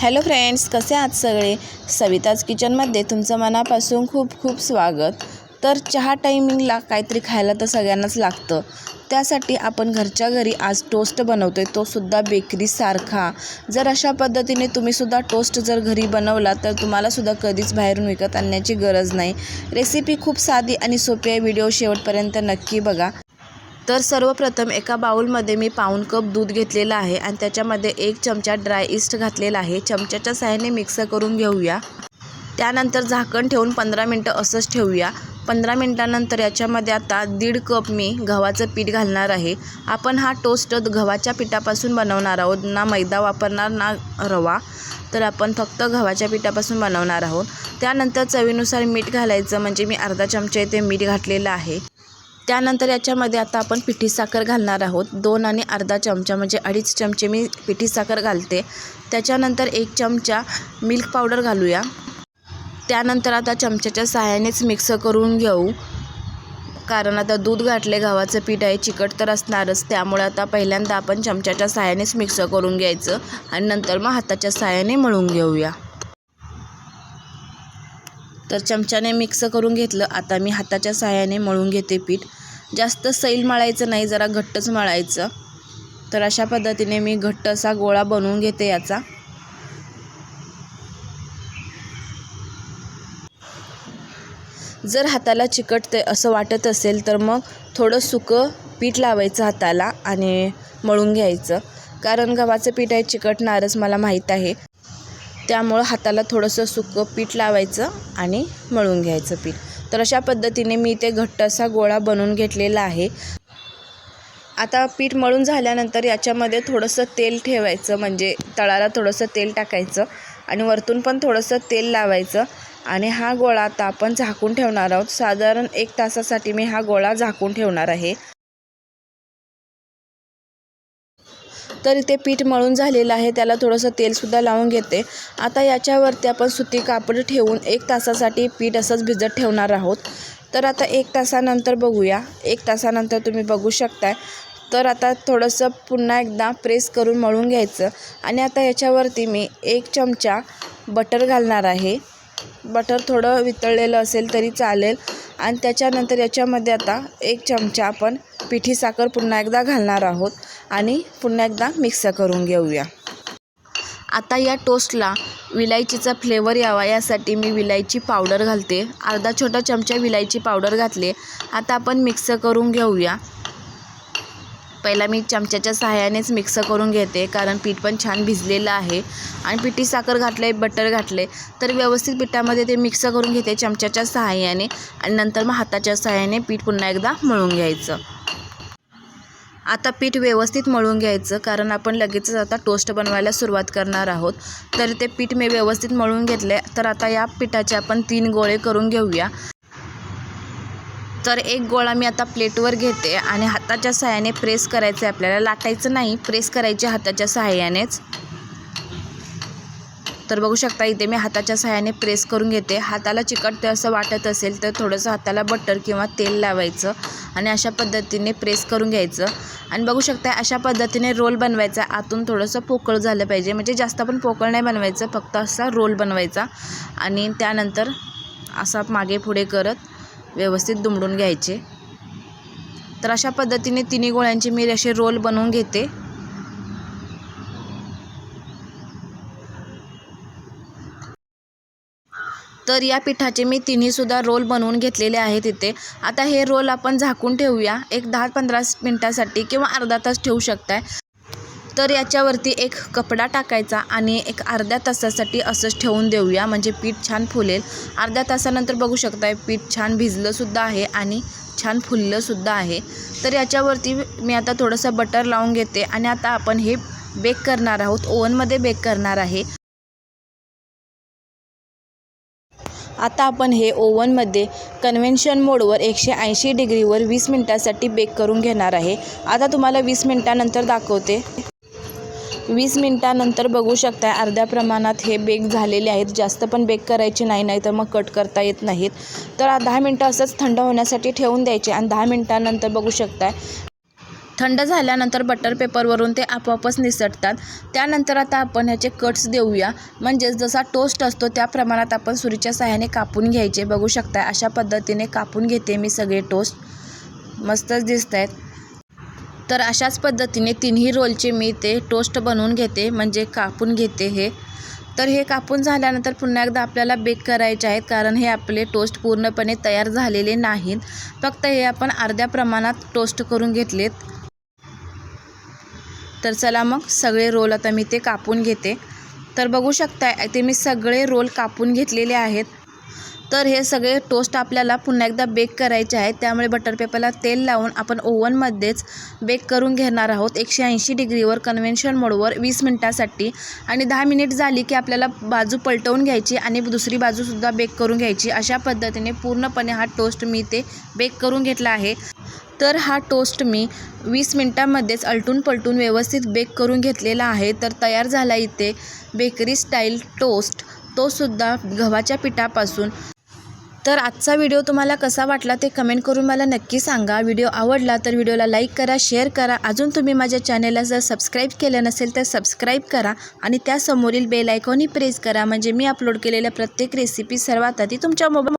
Hello friends कसे आहात सगळे? सविताज किचनमध्ये तुमचं मनापासून खूप खूप स्वागत. तर चहा टायमिंगला काहीतरी खायला तर सगळ्यांनाच लागतं. त्यासाठी आपण घरच्या घरी आज टोस्ट बनवतो आहे तोसुद्धा बेकरीसारखा जर अशा पद्धतीने तुम्हीसुद्धा टोस्ट जर घरी बनवला तर तुम्हालासुद्धा कधीच बाहेरून विकत आणण्याची गरज नाही. रेसिपी खूप साधी आणि सोपी आहे. व्हिडिओ शेवटपर्यंत नक्की बघा. तर सर्वप्रथम एका बाउलमध्ये मी पाऊण कप दूध घेतलेलं आहे आणि त्याच्यामध्ये एक चमचा ड्राय इस्ट घातलेला आहे. चमच्याच्या सहाय्याने मिक्स करून घेऊया. त्यानंतर झाकण ठेवून पंधरा मिनटं असंच ठेवूया. पंधरा मिनटानंतर याच्यामध्ये आता दीड कप मी गव्हाचं पीठ घालणार आहे. आपण हा टोस्ट गव्हाच्या पिठापासून बनवणार आहोत ना मैदा वापरणार ना रवा. तर आपण फक्त गव्हाच्या पिठापासून बनवणार आहोत. त्यानंतर चवीनुसार मीठ घालायचं म्हणजे मी अर्धा चमचा इथे मीठ घातलेलं आहे. त्यानंतर याच्यामध्ये आता आपण पिठी साखर घालणार आहोत. दोन आणि अर्धा चमचा म्हणजे अडीच चमचे मी पिठी साखर घालते. त्याच्यानंतर एक चमचा मिल्क पावडर घालूया. त्यानंतर आता चमच्याच्या सहाय्यानेच मिक्स करून घेऊ. कारण आता दूध घातले गव्हाचं पीठ आहे चिकट तर असणारच. त्यामुळे आता पहिल्यांदा आपण चमच्याच्या सहाय्यानेच मिक्स करून घ्यायचं आणि नंतर मग हाताच्या सहाय्याने मळून घेऊया. तर चमच्याने मिक्स करून घेतलं. आता मी हाताच्या सहाय्याने मळून घेते पीठ. जास्त सैल मळायचं नाही जरा घट्टच मळायचं. तर अशा पद्धतीने मी घट्ट असा गोळा बनवून घेते याचा. जर हाताला चिकटते असं वाटत असेल तर मग थोडं सुकं पीठ लावायचं हाताला आणि मळून घ्यायचं. कारण गव्हाचं पीठ आहे चिकटणारच मला माहीत आहे. त्यामुळं हाताला थोडंसं सुकं पीठ लावायचं आणि मळून घ्यायचं पीठ. तर अशा पद्धतीने मी ते घट्ट असा गोळा बनवून घेतलेला आहे. आता पीठ मळून झाल्यानंतर याच्यामध्ये थोडंसं तेल ठेवायचं म्हणजे तळाला थोडंसं तेल टाकायचं आणि वरतून पण थोडंसं तेल लावायचं. आणि हा गोळा आता आपण झाकून ठेवणार आहोत. साधारण एक तासासाठी मी हा गोळा झाकून ठेवणार आहे. तर इथे पीठ मळून झालेलं आहे. त्याला थोडंसं तेलसुद्धा लावून घेते. आता याच्यावरती आपण सुती कापड ठेवून एक तासासाठी पीठ असंच भिजत ठेवणार आहोत. तर आता एक तासानंतर बघूया. एक तासानंतर तुम्ही बघू शकताय. तर आता थोडंसं पुन्हा एकदा प्रेस करून मळून घ्यायचं. आणि आता याच्यावरती मी एक चमचा बटर घालणार आहे. बटर थोडं वितळलेलं असेल तरी चालेल. आणि त्याच्यानंतर याच्यामध्ये आता एक चमचा आपण पिठी साखर पुन्हा एकदा घालणार आहोत आणि पुन्हा एकदा मिक्स करून घेऊया. आता या टोस्टला विलायचीचा फ्लेवर यावा यासाठी मी विलायची पावडर घालते. अर्धा छोटा चमचा विलायची पावडर घातले. आता आपण मिक्स करून घेऊया. पहिला मी चमच्याच्या सहाय्यानेच मिक्स करून घेते कारण पीठ पण छान भिजलेलं आहे. आणि पिठी साखर घातले बटर घातले तर व्यवस्थित पिठामध्ये ते मिक्स करून घेते चमच्याच्या सहाय्याने. आणि नंतर मग हाताच्या सहाय्याने पीठ पुन्हा एकदा मळून घ्यायचं. आता पीठ व्यवस्थित मळून घ्यायचं कारण आपण लगेचच आता टोस्ट बनवायला सुरुवात करणार आहोत. तर ते पीठ मी व्यवस्थित मळून घेतले तर आता या पिठाचे आपण तीन गोळे करून घेऊया. तर एक गोळा मी आता प्लेटवर घेते आणि हाताच्या सहाय्याने प्रेस करायचं आहे आपल्याला. लाटायचं नाही प्रेस करायचे हाताच्या सहाय्यानेच. तर बघू शकता इथे मी हाताच्या सहाय्याने प्रेस करून घेते. हाताला चिकटते असं वाटत असेल तर थोडंसं हाताला बटर किंवा तेल लावायचं आणि अशा पद्धतीने प्रेस करून घ्यायचं. आणि बघू शकता अशा पद्धतीने रोल बनवायचा. आतून थोडंसं पोकळ झालं पाहिजे. म्हणजे जास्त पण पोकळ नाही बनवायचं फक्त असा रोल बनवायचा. आणि त्यानंतर असा मागे पुढे करत व्यवस्थित दुमडून घ्यायचे. तर अशा पद्धतीने तिन्ही गोळ्यांचे मी असे रोल बनवून घेते. तर या पिठाचे मी तिन्हीसुद्धा रोल बनवून घेतलेले आहेत इथे. आता हे रोल आपण झाकून ठेवूया. एक दहा पंधरा मिनटासाठी किंवा अर्धा तास ठेवू शकताय. तर याच्यावरती एक कपडा टाकायचा आणि एक अर्ध्या तासासाठी असंच ठेवून देऊया. म्हणजे पीठ छान फुलेल. अर्ध्या तासानंतर बघू शकताय पीठ छान भिजलंसुद्धा आहे आणि छान फुललंसुद्धा आहे. तर याच्यावरती मी आता थोडंसं बटर लावून घेते आणि आता आपण हे बेक करणार आहोत. ओव्हनमध्ये बेक करणार आहे. आता आपण हे ओव्हनमध्ये कन्व्हेन्शन मोडवर एकशे ऐंशी डिग्रीवर वीस मिनटासाठी बेक करून घेणार आहे. आता तुम्हाला वीस मिनटानंतर दाखवते. वीस मिनटानंतर बघू शकता अर्ध्या प्रमाणात हे बेक झालेले आहेत. जास्त पण बेक करायचे नाही नाही तर मग कट करता येत नाहीत. तर दहा मिनटं असंच थंड होण्यासाठी ठेवून द्यायचे आणि दहा मिनटानंतर बघू शकताय थंड झाल्यानंतर बटर पेपरवरून ते आपोआपच निसटतात. त्यानंतर आता आपण ह्याचे कट्स देऊया. म्हणजेच जसा टोस्ट असतो त्या प्रमाणात आपण सुरीच्या सहाय्याने कापून घ्यायचे. बघू शकता अशा पद्धतीने कापून घेते मी सगळे टोस्ट मस्तच दिसत आहेत तर अशाच पद्धतीने तिन्ही रोलचे मी ते टोस्ट बनवून घेते. म्हणजे कापून घेते हे. तर हे कापून झाल्यानंतर पुन्हा एकदा आपल्याला बेक करायचे आहेत. कारण हे आपले टोस्ट पूर्णपणे तयार झालेले नाहीत. फक्त हे आपण अर्ध्या प्रमाणात टोस्ट करून घेतलेत. तर चला मग सगळे रोल आता मी ते कापून घेते. तर बघू शकता ते मी सगळे रोल कापून घेतलेले आहेत. तर हे सगळे टोस्ट आपल्याला पुन्हा एकदा बेक करायचे आहेत. त्यामुळे बटर पेपरला तेल लावून आपण ओव्हनमध्येच बेक करून घेणार आहोत. एकशे ऐंशी डिग्रीवर कन्व्हेन्शन मोडवर वीस मिनटासाठी. आणि दहा मिनिट झाली की आपल्याला बाजू पलटवून घ्यायची आणि दुसरी बाजूसुद्धा बेक करून घ्यायची. अशा पद्धतीने पूर्णपणे हा टोस्ट मी ते बेक करून घेतला आहे. तर हा टोस्ट मी वीस मिनटामध्येच अलटून पलटून व्यवस्थित बेक करून घेतलेला आहे. तर तयार झाला इथे बेकरी स्टाईल टोस्ट तोसुद्धा गव्हाच्या पिठापासून. तर आजचा व्हिडिओ तुम्हाला कसा वाटला ते कमेंट करून मला नक्की सांगा. व्हिडिओ आवडला तर व्हिडिओला लाईक करा शेअर करा. अजून तुम्ही माझ्या चॅनेलला जर सबस्क्राईब केलं नसेल तर सबस्क्राईब करा आणि त्यासमोरील बेल आयकॉनही प्रेस करा. म्हणजे मी अपलोड केलेल्या प्रत्येक रेसिपी सर्वात आधी तुमच्या मोबाईल